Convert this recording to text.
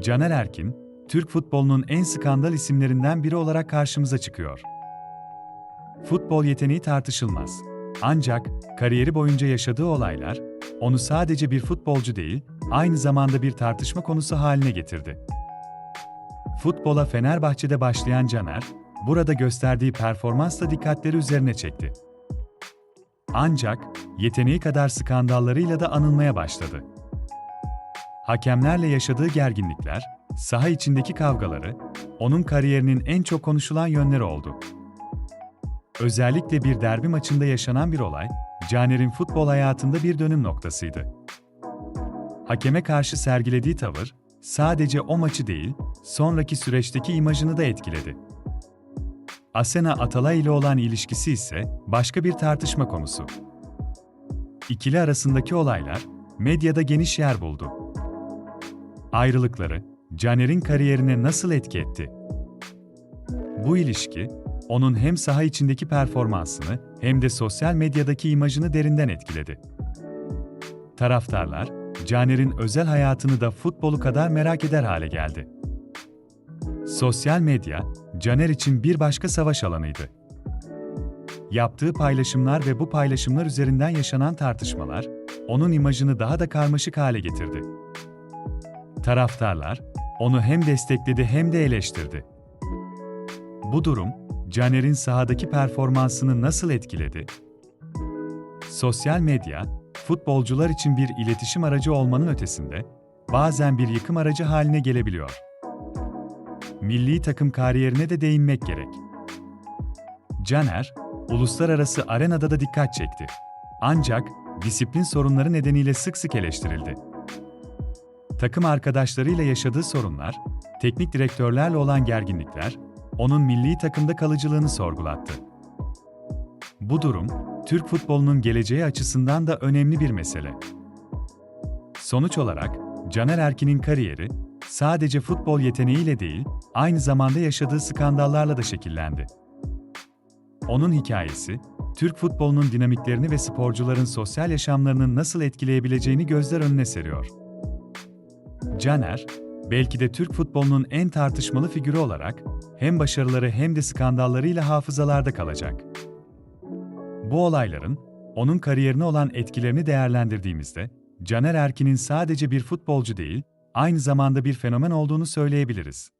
Caner Erkin, Türk futbolunun en skandal isimlerinden biri olarak karşımıza çıkıyor. Futbol yeteneği tartışılmaz. Ancak kariyeri boyunca yaşadığı olaylar onu sadece bir futbolcu değil, aynı zamanda bir tartışma konusu haline getirdi. Futbola Fenerbahçe'de başlayan Caner, burada gösterdiği performansla dikkatleri üzerine çekti. Ancak yeteneği kadar skandallarıyla da anılmaya başladı. Hakemlerle yaşadığı gerginlikler, saha içindeki kavgaları, onun kariyerinin en çok konuşulan yönleri oldu. Özellikle bir derbi maçında yaşanan bir olay, Caner'in futbol hayatında bir dönüm noktasıydı. Hakeme karşı sergilediği tavır, sadece o maçı değil, sonraki süreçteki imajını da etkiledi. Asena Atalay ile olan ilişkisi ise başka bir tartışma konusu. İkili arasındaki olaylar medyada geniş yer buldu. Ayrılıkları Caner'in kariyerine nasıl etki etti? Bu ilişki onun hem saha içindeki performansını hem de sosyal medyadaki imajını derinden etkiledi. Taraftarlar Caner'in özel hayatını da futbolu kadar merak eder hale geldi. Sosyal medya, Caner için bir başka savaş alanıydı. Yaptığı paylaşımlar ve bu paylaşımlar üzerinden yaşanan tartışmalar, onun imajını daha da karmaşık hale getirdi. Taraftarlar, onu hem destekledi hem de eleştirdi. Bu durum, Caner'in sahadaki performansını nasıl etkiledi? Sosyal medya, futbolcular için bir iletişim aracı olmanın ötesinde, bazen bir yıkım aracı haline gelebiliyor. Milli takım kariyerine de değinmek gerek. Caner, uluslararası arenada da dikkat çekti. Ancak disiplin sorunları nedeniyle sık sık eleştirildi. Takım arkadaşlarıyla yaşadığı sorunlar, teknik direktörlerle olan gerginlikler, onun milli takımda kalıcılığını sorgulattı. Bu durum, Türk futbolunun geleceği açısından da önemli bir mesele. Sonuç olarak, Caner Erkin'in kariyeri, sadece futbol yeteneğiyle değil, aynı zamanda yaşadığı skandallarla da şekillendi. Onun hikayesi, Türk futbolunun dinamiklerini ve sporcuların sosyal yaşamlarını nasıl etkileyebileceğini gözler önüne seriyor. Caner, belki de Türk futbolunun en tartışmalı figürü olarak hem başarıları hem de skandallarıyla hafızalarda kalacak. Bu olayların onun kariyerine olan etkilerini değerlendirdiğimizde Caner Erkin'in sadece bir futbolcu değil, aynı zamanda bir fenomen olduğunu söyleyebiliriz.